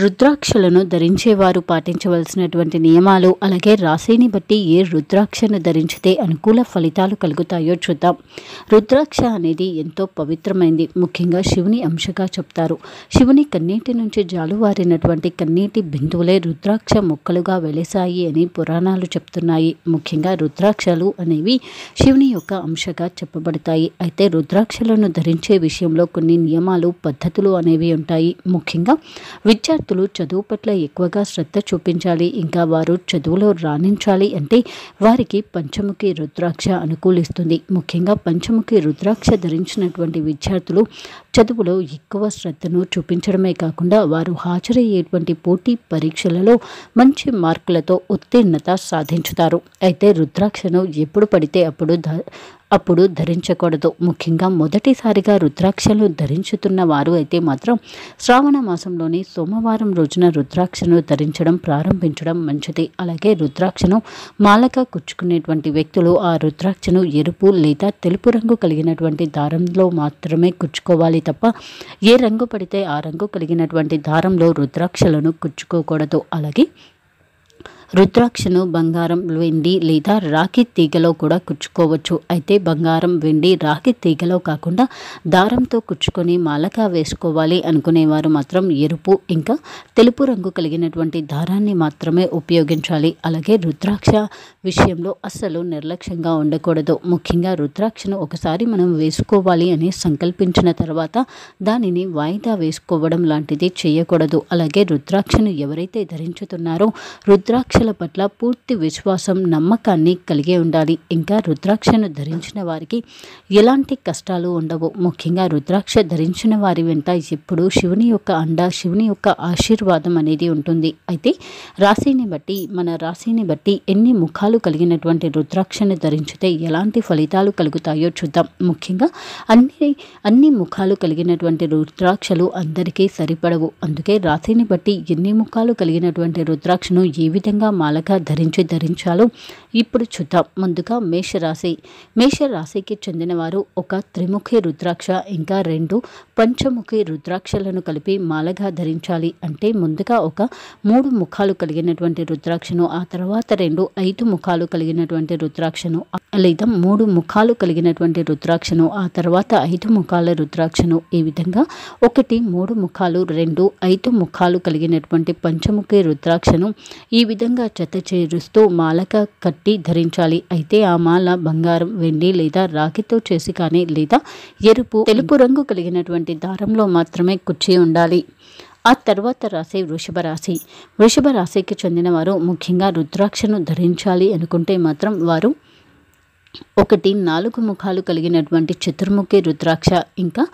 రుద్రాక్షలను ధరించేవారు పాటించవలసినటువంటి నియమాలు అలాగే రాశిని బట్టి ఏ రుద్రాక్షను ధరించితే అనుకూల ఫలితాలు కలుగుతాయో చూద్దాం. రుద్రాక్ష అనేది ఎంతో పవిత్రమైంది. ముఖ్యంగా శివుని అంశగా చెప్తారు. శివుని కన్నీటి నుంచి జాలువారినటువంటి కన్నీటి బిందువులే రుద్రాక్ష మొక్కలుగా వెలసాయి అని పురాణాలు చెప్తున్నాయి. ముఖ్యంగా రుద్రాక్షలు అనేవి శివుని యొక్క అంశగా చెప్పబడతాయి. అయితే రుద్రాక్షలను ధరించే విషయంలో కొన్ని నియమాలు పద్ధతులు అనేవి ఉంటాయి. ముఖ్యంగా విద్యార్థి విద్యార్థులు చదువు పట్ల ఎక్కువగా శ్రద్ధ చూపించాలి ఇంకా వారు చదువులో రాణించాలి అంటే వారికి పంచముఖి రుద్రాక్ష అనుకూలిస్తుంది. ముఖ్యంగా పంచముఖి రుద్రాక్ష ధరించినటువంటి విద్యార్థులు చదువులో ఎక్కువ శ్రద్ధను చూపించడమే కాకుండా వారు హాజరయ్యేటువంటి పోటీ పరీక్షలలో మంచి మార్కులతో ఉత్తీర్ణత సాధించుతారు. అయితే రుద్రాక్షను ఎప్పుడు పడితే అప్పుడు ధ అప్పుడు ధరించకూడదు. ముఖ్యంగా మొదటిసారిగా రుద్రాక్షలు ధరించుతున్న వారు అయితే మాత్రం శ్రావణ మాసంలోని సోమవారం రోజున రుద్రాక్షను ధరించడం ప్రారంభించడం మంచిది. అలాగే రుద్రాక్షను మాలగా కుచ్చుకునేటువంటి వ్యక్తులు ఆ రుద్రాక్షను ఎరుపు లేదా తెలుపు రంగు కలిగినటువంటి దారంలో మాత్రమే కుచ్చుకోవాలి తప్ప ఏ రంగు పడితే ఆ రంగు కలిగినటువంటి దారంలో రుద్రాక్షలను కుచ్చుకోకూడదు. అలాగే రుద్రాక్షను బంగారం వెండి లేదా రాఖీ తీగలో కూడా కుచ్చుకోవచ్చు. అయితే బంగారం వెండి రాఖీ తీగలో కాకుండా దారంతో కుచ్చుకొని మాలగా వేసుకోవాలి అనుకునేవారు మాత్రం ఎరుపు ఇంకా తెలుపు రంగు కలిగినటువంటి దారాన్ని మాత్రమే ఉపయోగించాలి. అలాగే రుద్రాక్ష విషయంలో అస్సలు నిర్లక్ష్యంగా ఉండకూడదు. ముఖ్యంగా రుద్రాక్షను ఒకసారి మనం వేసుకోవాలి అని సంకల్పించిన తర్వాత దానిని వాయిదా వేసుకోవడం లాంటిది చేయకూడదు. అలాగే రుద్రాక్షను ఎవరైతే ధరించుతున్నారో రుద్రాక్ష రుద్రాక్షల పట్ల పూర్తి విశ్వాసం నమ్మకాన్ని కలిగి ఉండాలి. ఇంకా రుద్రాక్షను ధరించిన వారికి ఎలాంటి కష్టాలు ఉండవు. ముఖ్యంగా రుద్రాక్ష ధరించిన వారి వెంట ఎప్పుడు శివుని యొక్క అండ శివుని యొక్క ఆశీర్వాదం అనేది ఉంటుంది. అయితే రాశిని బట్టి మన రాశిని బట్టి ఎన్ని ముఖాలు కలిగినటువంటి రుద్రాక్షను ధరించితే ఎలాంటి ఫలితాలు కలుగుతాయో చూద్దాం. ముఖ్యంగా అన్ని అన్ని ముఖాలు కలిగినటువంటి రుద్రాక్షలు అందరికీ సరిపడవు. అందుకే రాశిని బట్టి ఎన్ని ముఖాలు కలిగినటువంటి రుద్రాక్షను ఏ విధంగా మాలగా ధరించి ధరించాలో ఇప్పుడు చూద్దాం. ముందుగా మేషరాశి. మేషరాశికి చెందినవారు ఒక త్రిముఖి రుద్రాక్ష ఇంకా రెండు పంచముఖి రుద్రాక్షలను కలిపి మాలగా ధరించాలి అంటే ముందుగా ఒక మూడు ముఖాలు కలిగినటువంటి రుద్రాక్షను ఆ తర్వాత రెండు ఐదు ముఖాలు కలిగినటువంటి రుద్రాక్షను లేదా మూడు ముఖాలు కలిగినటువంటి రుద్రాక్షను ఆ తర్వాత ఐదు ముఖాల రుద్రాక్షను. ఈ విధంగా ఒకటి మూడు ముఖాలు రెండు ఐదు ముఖాలు కలిగినటువంటి పంచముఖి రుద్రాక్షను ఈ విధంగా చెత్త చేరుస్తూ మాలక కట్టి ధరించాలి. అయితే ఆ మాల బంగారం వెండి లేదా రాగితో చేసి కానీ లేదా ఎరుపు తెలుపు రంగు కలిగినటువంటి దారంలో మాత్రమే కుర్చీ ఉండాలి. ఆ తర్వాత రాసే వృషభ రాశి. వృషభ రాశికి చెందినవారు ముఖ్యంగా రుద్రాక్షను ధరించాలి అనుకుంటే మాత్రం వారు ఒకటి నాలుగు ముఖాలు కలిగినటువంటి చతుర్ముఖి రుద్రాక్ష. ఇంకా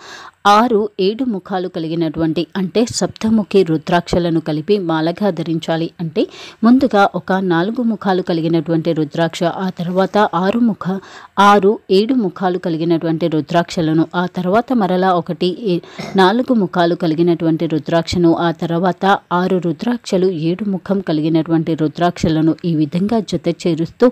ఆరు ఏడు ముఖాలు కలిగినటువంటి అంటే సప్తముఖి రుద్రాక్షలను కలిపి మాలగా ధరించాలి అంటే ముందుగా ఒక నాలుగు ముఖాలు కలిగినటువంటి రుద్రాక్ష ఆ తర్వాత ఆరు ముఖ ఆరు ఏడు ముఖాలు కలిగినటువంటి రుద్రాక్షలను ఆ తర్వాత మరలా ఒకటి ఏ- నాలుగు ముఖాలు కలిగినటువంటి రుద్రాక్షను ఆ తర్వాత ఆరు రుద్రాక్షలు ఏడు ముఖం కలిగినటువంటి రుద్రాక్షలను ఈ విధంగా జత చేరుస్తూ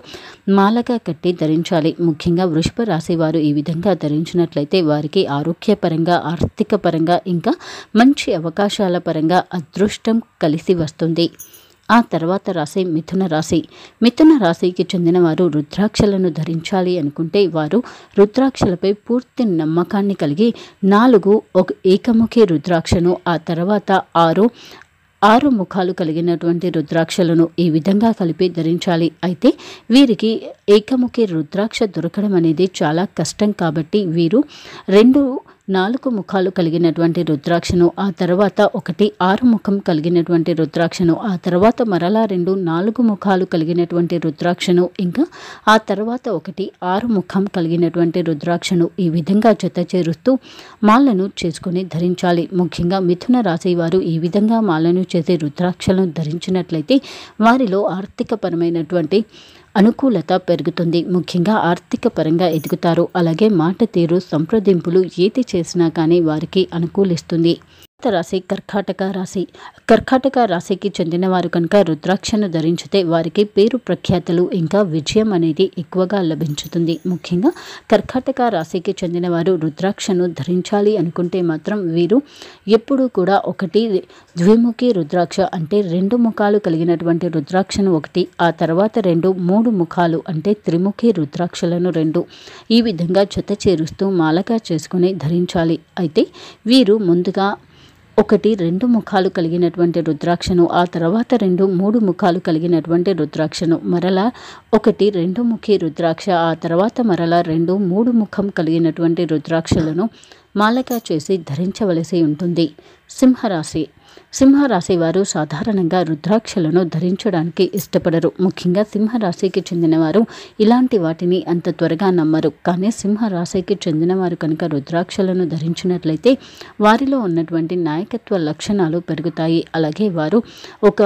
మాలగా కట్టి ధరించాలి. ముఖ్యంగా వృషభ రాశి వారు ఈ విధంగా ధరించినట్లయితే వారికి ఆరోగ్యపరంగా ఆర్థిక పరంగా ఇంకా మంచి అవకాశాల పరంగా అదృష్టం కలిసి వస్తుంది. ఆ తర్వాత రాశి మిథున రాశి. మిథున రాశికి చెందిన వారు రుద్రాక్షలను ధరించాలి అనుకుంటే వారు రుద్రాక్షలపై పూర్తి నమ్మకాన్ని కలిగి నాలుగు ఒక ఏకముఖి రుద్రాక్షను ఆ తర్వాత ఆరు ఆరు ముఖాలు కలిగినటువంటి రుద్రాక్షలను ఈ విధంగా కలిపి ధరించాలి. అయితే వీరికి ఏకముఖి రుద్రాక్ష దొరకడం అనేది చాలా కష్టం కాబట్టి వీరు రెండు నాలుగు ముఖాలు కలిగినటువంటి రుద్రాక్షను ఆ తర్వాత ఒకటి ఆరు ముఖం కలిగినటువంటి రుద్రాక్షను ఆ తర్వాత మరలా రెండు నాలుగు ముఖాలు కలిగినటువంటి రుద్రాక్షను ఇంకా ఆ తర్వాత ఒకటి ఆరు ముఖం కలిగినటువంటి రుద్రాక్షను ఈ విధంగా జత చేరుస్తూ మాలను చేసుకొని ధరించాలి. ముఖ్యంగా మిథున రాశి వారు ఈ విధంగా మాలను చేసే రుద్రాక్షలను ధరించినట్లయితే వారిలో ఆర్థికపరమైనటువంటి అనుకూలత పెరుగుతుంది. ముఖ్యంగా ఆర్థిక పరంగా ఎదుగుతారు. అలాగే మాట తీరు సంప్రదింపులు ఏది చేసినా కానీ వారికి అనుకూలిస్తుంది. రాశి కర్కాటక రాశి. కర్కాటక రాశికి చెందిన వారు కనుక రుద్రాక్షను ధరించితే వారికి పేరు ప్రఖ్యాతలు ఇంకా విజయం అనేది ఎక్కువగా లభించుతుంది. ముఖ్యంగా కర్కాటక రాశికి చెందిన వారు రుద్రాక్షను ధరించాలి అనుకుంటే మాత్రం వీరు ఎప్పుడూ కూడా ఒకటి ద్విముఖి రుద్రాక్ష అంటే రెండు ముఖాలు కలిగినటువంటి రుద్రాక్షను ఒకటి ఆ తర్వాత రెండు మూడు ముఖాలు అంటే త్రిముఖి రుద్రాక్షలను రెండు ఈ విధంగా జత చేరుస్తూ మాలగా చేసుకుని ధరించాలి. అయితే వీరు ముందుగా ఒకటి రెండు ముఖాలు కలిగినటువంటి రుద్రాక్షను ఆ తర్వాత రెండు మూడు ముఖాలు కలిగినటువంటి రుద్రాక్షను. మరలా ఒకటి రెండు ముఖి రుద్రాక్ష ఆ తర్వాత మరలా రెండు మూడు ముఖం కలిగినటువంటి రుద్రాక్షలను మాలగా చేసి ధరించవలసి ఉంటుంది. సింహరాశి. సింహరాశి వారు సాధారణంగా రుద్రాక్షలను ధరించడానికి ఇష్టపడరు. ముఖ్యంగా సింహరాశికి చెందినవారు ఇలాంటి వాటిని అంత త్వరగా నమ్మరు. కానీ సింహరాశికి చెందినవారు కనుక రుద్రాక్షలను ధరించినట్లయితే వారిలో ఉన్నటువంటి నాయకత్వ లక్షణాలు పెరుగుతాయి. అలాగే వారు ఒక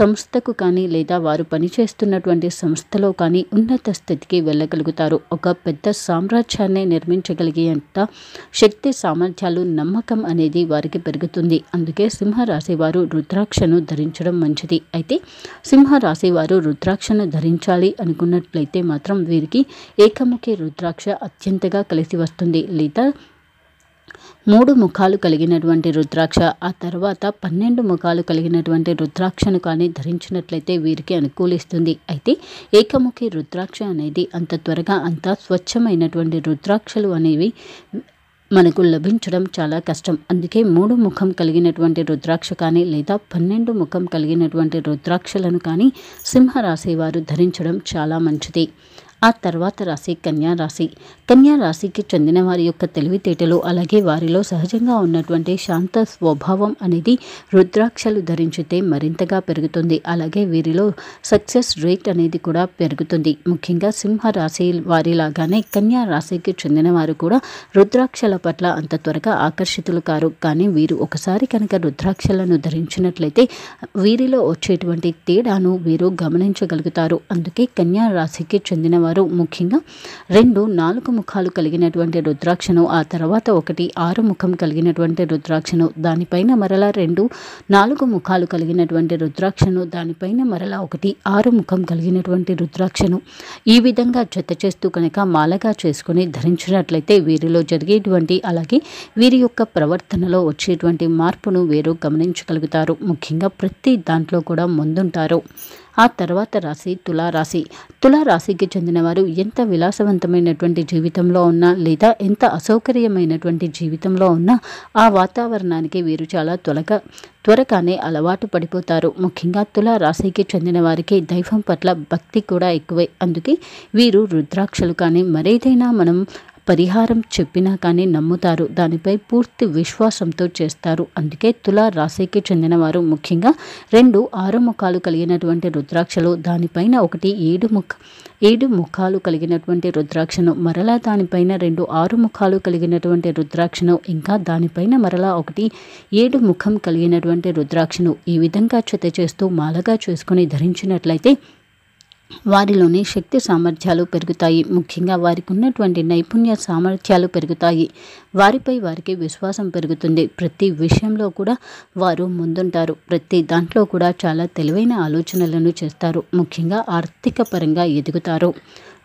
సంస్థకు కానీ లేదా వారు పనిచేస్తున్నటువంటి సంస్థలో కానీ ఉన్నత స్థితికి వెళ్ళగలుగుతారు. ఒక పెద్ద సామ్రాజ్యాన్ని నిర్మించగలిగేంత శక్తి సామర్థ్యాలు నమ్మకం అనేది వారికి పెరుగుతుంది. అందుకే సింహరాశివారు రుద్రాక్షను ధరించడం మంచిది. అయితే సింహరాశివారు రుద్రాక్షను ధరించాలి అనుకున్నట్లయితే మాత్రం వీరికి ఏకముఖి రుద్రాక్ష అత్యంతగా కలిసి వస్తుంది. లేదా మూడు ముఖాలు కలిగినటువంటి రుద్రాక్ష ఆ తర్వాత పన్నెండు ముఖాలు కలిగినటువంటి రుద్రాక్షను కానీ ధరించినట్లయితే వీరికి అనుకూలిస్తుంది. అయితే ఏకముఖి రుద్రాక్ష అనేది అంత త్వరగా అంత స్వచ్ఛమైనటువంటి రుద్రాక్షలు అనేవి మనకు లభించడం చాలా కష్టం. అందుకే మూడు ముఖం కలిగినటువంటి రుద్రాక్ష కానీ లేదా పన్నెండు ముఖం కలిగినటువంటి రుద్రాక్షలను కానీ సింహరాశి వారు ధరించడం చాలా మంచిది. ఆ తర్వాత రాశి కన్యా రాశి. కన్యా రాశికి చెందిన వారి యొక్క తెలివితేటలు అలాగే వారిలో సహజంగా ఉన్నటువంటి శాంత స్వభావం అనేది రుద్రాక్షలు ధరించితే మరింతగా పెరుగుతుంది. అలాగే వీరిలో సక్సెస్ రేట్ అనేది కూడా పెరుగుతుంది. ముఖ్యంగా సింహ రాశి వారిలాగానే కన్యా రాశికి చెందిన వారు కూడా రుద్రాక్షల పట్ల అంత త్వరగా ఆకర్షితులు కారు. కానీ వీరు ఒకసారి కనుక రుద్రాక్షలను ధరించినట్లయితే వీరిలో వచ్చేటువంటి తేడాను వీరు గమనించగలుగుతారు. అందుకే కన్యా రాశికి చెందిన వారు ముఖ్యంగా రెండు నాలుగు ముఖాలు కలిగినటువంటి రుద్రాక్షను ఆ తర్వాత ఒకటి ఆరు ముఖం కలిగినటువంటి రుద్రాక్షను దానిపైన మరలా రెండు నాలుగు ముఖాలు కలిగినటువంటి రుద్రాక్షను దానిపైన మరలా ఒకటి ఆరు ముఖం కలిగినటువంటి రుద్రాక్షను. ఈ విధంగా జత చేస్తూ కనుక మాలగా చేసుకుని ధరించినట్లయితే వీరిలో జరిగేటువంటి అలాగే వీరి యొక్క ప్రవర్తనలో వచ్చేటువంటి మార్పును వీరు గమనించగలుగుతారు. ముఖ్యంగా ప్రతి దాంట్లో కూడా ముందుంటారు. ఆ తర్వాత రాశి తులారాశి. తులారాశికి చెందినవారు ఎంత విలాసవంతమైనటువంటి జీవితంలో ఉన్నా లేదా ఎంత అసౌకర్యమైనటువంటి జీవితంలో ఉన్నా ఆ వాతావరణానికి వీరు చాలా త్వరగా త్వరగానే అలవాటు పడిపోతారు. ముఖ్యంగా తులా రాశికి చెందిన వారికి దైవం పట్ల భక్తి కూడా ఎక్కువే. అందుకే వీరు రుద్రాక్షలు కానీ మరేదైనా మనం పరిహారం చెప్పినా కానీ నమ్ముతారు. దానిపై పూర్తి విశ్వాసంతో చేస్తారు. అందుకే తులా రాశికి చెందినవారు ముఖ్యంగా రెండు ఆరు ముఖాలు కలిగినటువంటి రుద్రాక్షలు దానిపైన ఒకటి ఏడు ముఖ ఏడు ముఖాలు కలిగినటువంటి రుద్రాక్షను మరలా దానిపైన రెండు ఆరు ముఖాలు కలిగినటువంటి రుద్రాక్షను ఇంకా దానిపైన మరలా ఒకటి ఏడు ముఖం కలిగినటువంటి రుద్రాక్షను ఈ విధంగా చెత చేస్తూ మాలగా చేసుకుని ధరించినట్లయితే వారిలోని శక్తి సామర్థ్యాలు పెరుగుతాయి. ముఖ్యంగా వారికి ఉన్నటువంటి నైపుణ్య సామర్థ్యాలు పెరుగుతాయి. వారిపై వారికి విశ్వాసం పెరుగుతుంది. ప్రతి విషయంలో కూడా వారు ముందుంటారు. ప్రతి దాంట్లో కూడా చాలా తెలివైన ఆలోచనలను చేస్తారు. ముఖ్యంగా ఆర్థిక పరంగా ఎదుగుతారు.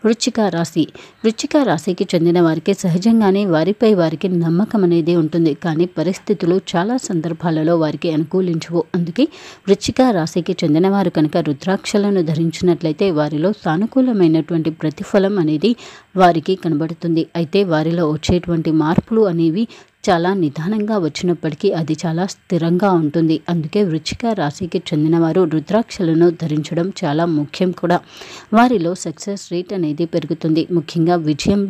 వృచ్చిక రాశి. వృచ్చిక రాశికి చెందిన వారికి సహజంగానే వారిపై వారికి నమ్మకం అనేది ఉంటుంది. కానీ పరిస్థితులు చాలా సందర్భాలలో వారికి అనుకూలించవు. అందుకే వృచ్చిక రాశికి చెందిన వారు కనుక రుద్రాక్షలను ధరించినట్లయితే వారిలో సానుకూలమైనటువంటి ప్రతిఫలం అనేది వారికి కనబడుతుంది. అయితే వారిలో వచ్చేటువంటి మార్పులు అనేవి చాలా నిదానంగా వచ్చినప్పటికీ అది చాలా స్థిరంగా ఉంటుంది. అందుకే వృచ్చిక రాశికి చెందినవారు రుద్రాక్షలను ధరించడం చాలా ముఖ్యం కూడా. వారిలో సక్సెస్ రేట్ అనేది పెరుగుతుంది. ముఖ్యంగా విజయం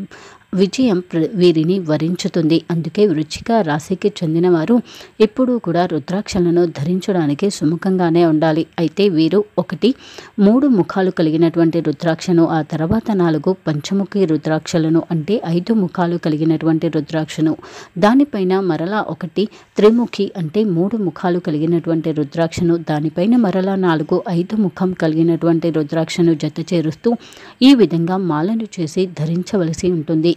విజయం వీరిని వరించుతుంది. అందుకే వృచ్చిక రాశికి చెందినవారు ఎప్పుడూ కూడా రుద్రాక్షలను ధరించడానికి సుముఖంగానే ఉండాలి. అయితే వీరు ఒకటి మూడు ముఖాలు కలిగినటువంటి రుద్రాక్షను ఆ తర్వాత నాలుగు పంచముఖి రుద్రాక్షలను అంటే ఐదు ముఖాలు కలిగినటువంటి రుద్రాక్షను. దానిపైన మరలా ఒకటి త్రిముఖి అంటే మూడు ముఖాలు కలిగినటువంటి రుద్రాక్షను. దానిపైన మరలా నాలుగు ఐదు ముఖం కలిగినటువంటి రుద్రాక్షను జత చేరుస్తూ ఈ విధంగా మాలను చేసి ధరించవలసి ఉంటుంది.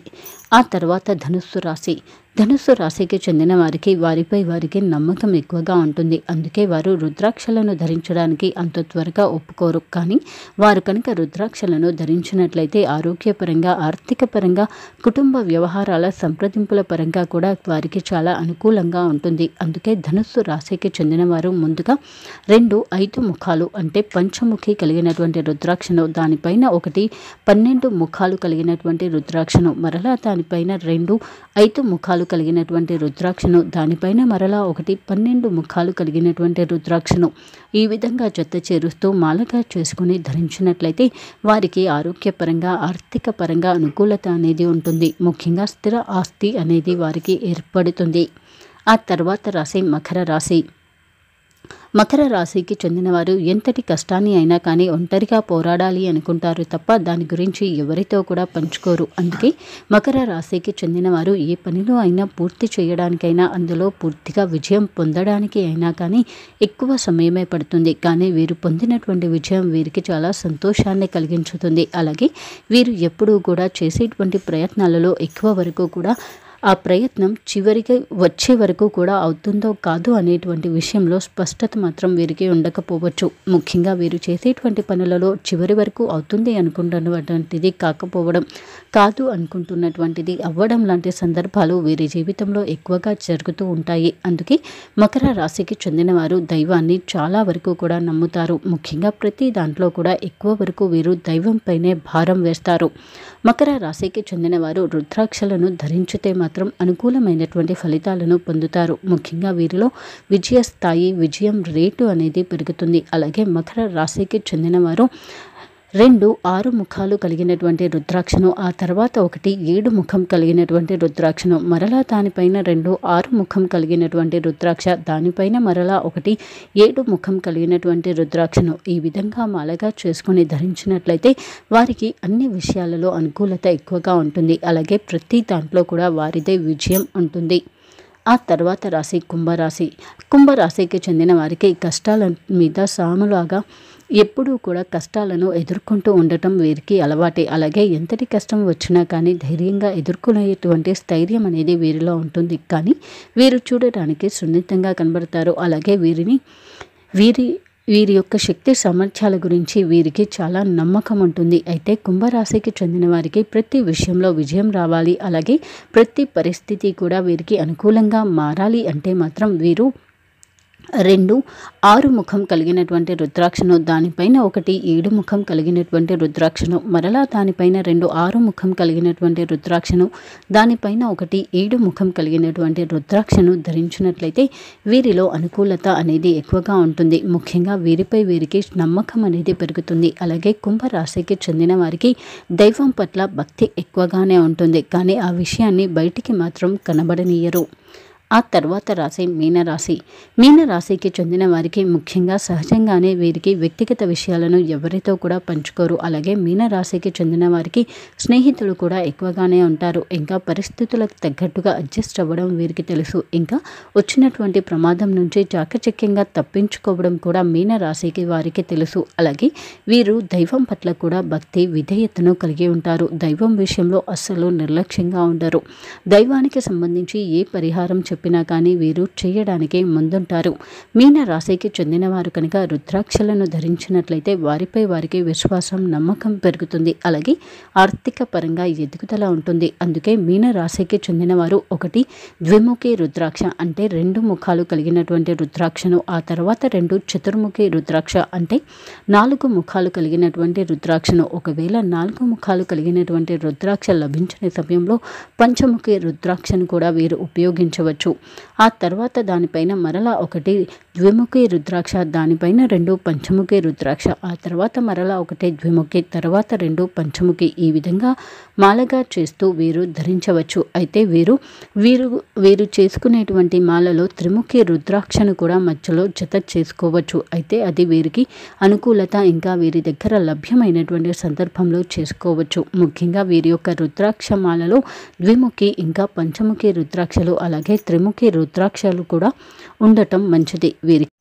ఆ తర్వాత ధనుస్సు రాశి ధనుస్సు రాశికి చెందిన వారికి వారిపై వారికి నమ్మకం ఎక్కువగా ఉంటుంది. అందుకే వారు రుద్రాక్షలను ధరించడానికి అంత త్వరగా ఒప్పుకోరు. కానీ వారు కనుక రుద్రాక్షలను ధరించినట్లయితే ఆరోగ్యపరంగా ఆర్థిక పరంగా కుటుంబ వ్యవహారాల సంప్రదింపుల పరంగా కూడా వారికి చాలా అనుకూలంగా ఉంటుంది. అందుకే ధనుస్సు రాశికి చెందిన వారు ముందుగా రెండు ఐదు ముఖాలు అంటే పంచముఖి కలిగినటువంటి రుద్రాక్షను దానిపైన ఒకటి పన్నెండు ముఖాలు కలిగినటువంటి రుద్రాక్షను మరలా దానిపైన రెండు ఐదు ముఖాలు కలిగినటువంటి రుద్రాక్షను దానిపైన మరలా ఒకటి పన్నెండు ముఖాలు కలిగినటువంటి రుద్రాక్షను ఈ విధంగా జత చేరుస్తూ మాలగా చేసుకుని ధరించినట్లయితే వారికి ఆరోగ్యపరంగా ఆర్థిక పరంగా అనుకూలత అనేది ఉంటుంది. ముఖ్యంగా స్థిర ఆస్తి అనేది వారికి ఏర్పడుతుంది. ఆ తర్వాత రాశి మకర రాశి. మకర రాశికి చెందినవారు ఎంతటి కష్టాన్ని అయినా కానీ ఒంటరిగా పోరాడాలి అనుకుంటారు తప్ప దాని గురించి ఎవరితో కూడా పంచుకోరు. అందుకే మకర రాశికి చెందినవారు ఏ పనిలో అయినా పూర్తి చేయడానికైనా అందులో పూర్తిగా విజయం పొందడానికి అయినా కానీ ఎక్కువ సమయమే పడుతుంది. కానీ వీరు పొందినటువంటి విజయం వీరికి చాలా సంతోషాన్ని కలిగించుతుంది. అలాగే వీరు ఎప్పుడూ కూడా చేసేటువంటి ప్రయత్నాలలో ఎక్కువ వరకు కూడా ఆ ప్రయత్నం చివరికి వచ్చే వరకు కూడా అవుతుందో కాదు అనేటువంటి విషయంలో స్పష్టత మాత్రం వీరికి ఉండకపోవచ్చు. ముఖ్యంగా వీరు చేసేటువంటి పనులలో చివరి వరకు అవుతుంది అనుకుంటున్నటువంటిది కాకపోవడం కాదు అనుకుంటున్నటువంటిది అవ్వడం లాంటి సందర్భాలు వీరి జీవితంలో ఎక్కువగా జరుగుతూ ఉంటాయి. అందుకే మకర రాశికి చెందిన వారు దైవాన్ని చాలా వరకు కూడా నమ్ముతారు. ముఖ్యంగా ప్రతి దాంట్లో కూడా ఎక్కువ వరకు వీరు దైవంపైనే భారం వేస్తారు. మకర రాశికి చెందినవారు రుద్రాక్షలను ధరించితే మాత్రం అనుకూలమైనటువంటి ఫలితాలను పొందుతారు. ముఖ్యంగా వీరిలో విజయ స్థాయి విజయం రేటు అనేది పెరుగుతుంది. అలాగే మకర రాశికి చెందినవారు రెండు ఆరు ముఖాలు కలిగినటువంటి రుద్రాక్షను ఆ తర్వాత ఒకటి ఏడు ముఖం కలిగినటువంటి రుద్రాక్షను. మరలా దానిపైన రెండు ఆరు ముఖం కలిగినటువంటి రుద్రాక్ష దానిపైన మరలా ఒకటి ఏడు ముఖం కలిగినటువంటి రుద్రాక్షను. ఈ విధంగా మాలగా చేసుకుని ధరించినట్లయితే వారికి అన్ని విషయాలలో అనుకూలత ఎక్కువగా ఉంటుంది. అలాగే ప్రతి దాంట్లో కూడా వారిదే విజయం ఉంటుంది. ఆ తర్వాత రాశి కుంభరాశి. కుంభరాశికి చెందిన వారికి కష్టాల మీద సాములాగా ఎప్పుడూ కూడా కష్టాలను ఎదుర్కొంటూ ఉండటం వీరికి అలవాటే. అలాగే ఎంతటి కష్టం వచ్చినా కానీ ధైర్యంగా ఎదుర్కొనేటువంటి స్థైర్యం అనేది వీరిలో ఉంటుంది. కానీ వీరు చూడటానికి సున్నితంగా కనబడతారు. అలాగే వీరిని వీరి వీరి యొక్క శక్తి సామర్థ్యాల గురించి వీరికి చాలా నమ్మకం ఉంటుంది. అయితే కుంభరాశికి చెందిన వారికి ప్రతి విషయంలో విజయం రావాలి. అలాగే ప్రతి పరిస్థితి కూడా వీరికి అనుకూలంగా మారాలి అంటే మాత్రం వీరు రెండు ఆరు ముఖం కలిగినటువంటి రుద్రాక్షను దానిపైన ఒకటి ఏడు ముఖం కలిగినటువంటి రుద్రాక్షను మరలా దానిపైన రెండు ఆరు ముఖం కలిగినటువంటి రుద్రాక్షను దానిపైన ఒకటి ఏడు ముఖం కలిగినటువంటి రుద్రాక్షను ధరించినట్లయితే వీరిలో అనుకూలత అనేది ఎక్కువగా ఉంటుంది. ముఖ్యంగా వీరిపై వీరికి నమ్మకం అనేది పెరుగుతుంది. అలాగే కుంభరాశికి చెందిన వారికి దైవం పట్ల భక్తి ఎక్కువగానే ఉంటుంది. కానీ ఆ విషయాన్ని బయటికి మాత్రం కనబడనీయరు. ఆ తర్వాత రాశి మీనరాశి. మీనరాశికి చెందిన వారికి ముఖ్యంగా సహజంగానే వీరికి వ్యక్తిగత విషయాలను ఎవరితో కూడా పంచుకోరు. అలాగే మీనరాశికి చెందిన వారికి స్నేహితులు కూడా ఎక్కువగానే ఉంటారు. ఇంకా పరిస్థితులకు తగ్గట్టుగా అడ్జస్ట్ అవ్వడం వీరికి తెలుసు. ఇంకా వచ్చినటువంటి ప్రమాదం నుంచి చాకచక్యంగా తప్పించుకోవడం కూడా మీనరాశికి వారికి తెలుసు. అలాగే వీరు దైవం పట్ల కూడా భక్తి విధేయతను కలిగి ఉంటారు. దైవం విషయంలో అస్సలు నిర్లక్ష్యంగా ఉండరు. దైవానికి సంబంధించి ఏ పరిహారం చెప్పినా కానీ వీరు చేయడానికి ముందుంటారు. మీన రాశికి చెందినవారు కనుక రుద్రాక్షలను ధరించినట్లయితే వారిపై వారికి విశ్వాసం నమ్మకం పెరుగుతుంది. అలాగే ఆర్థిక పరంగా ఎదుగుదల ఉంటుంది. అందుకే మీన రాశికి చెందినవారు ఒకటి ద్విముఖి రుద్రాక్ష అంటే రెండు ముఖాలు కలిగినటువంటి రుద్రాక్షను ఆ తర్వాత రెండు చతుర్ముఖి రుద్రాక్ష అంటే నాలుగు ముఖాలు కలిగినటువంటి రుద్రాక్షను. ఒకవేళ నాలుగు ముఖాలు కలిగినటువంటి రుద్రాక్ష లభించిన సమయంలో పంచముఖి రుద్రాక్షను కూడా వీరు ఉపయోగించవచ్చు. ఆ తర్వాత దానిపైన మరలా ఒకటి ద్విముఖి రుద్రాక్ష దానిపైన రెండు పంచముఖి రుద్రాక్ష ఆ తర్వాత మరలా ఒకటి ద్విముఖి తర్వాత రెండు పంచముఖి. ఈ విధంగా మాలగా చేస్తూ వీరు ధరించవచ్చు. అయితే వీరు వీరు వీరు చేసుకునేటువంటి మాలలో త్రిముఖి రుద్రాక్షను కూడా మధ్యలో జత చేసుకోవచ్చు. అయితే అది వీరికి అనుకూలత ఇంకా వీరి దగ్గర లభ్యమైనటువంటి సందర్భంలో చేసుకోవచ్చు. ముఖ్యంగా వీరి యొక్క రుద్రాక్ష మాలలో ద్విముఖి ఇంకా పంచముఖి రుద్రాక్షలు అలాగే త్రిముఖి రుద్రాక్షలు కూడా ఉండటం మంచిది వీరికి.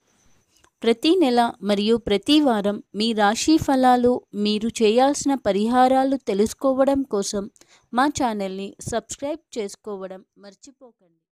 ప్రతి నెల మరియు ప్రతి వారం మీ రాశి ఫలాలు మీరు చేయాల్సిన పరిహారాలు తెలుసుకోవడం కోసం మా ఛానల్ని సబ్స్క్రైబ్ చేసుకోవడం మర్చిపోకండి.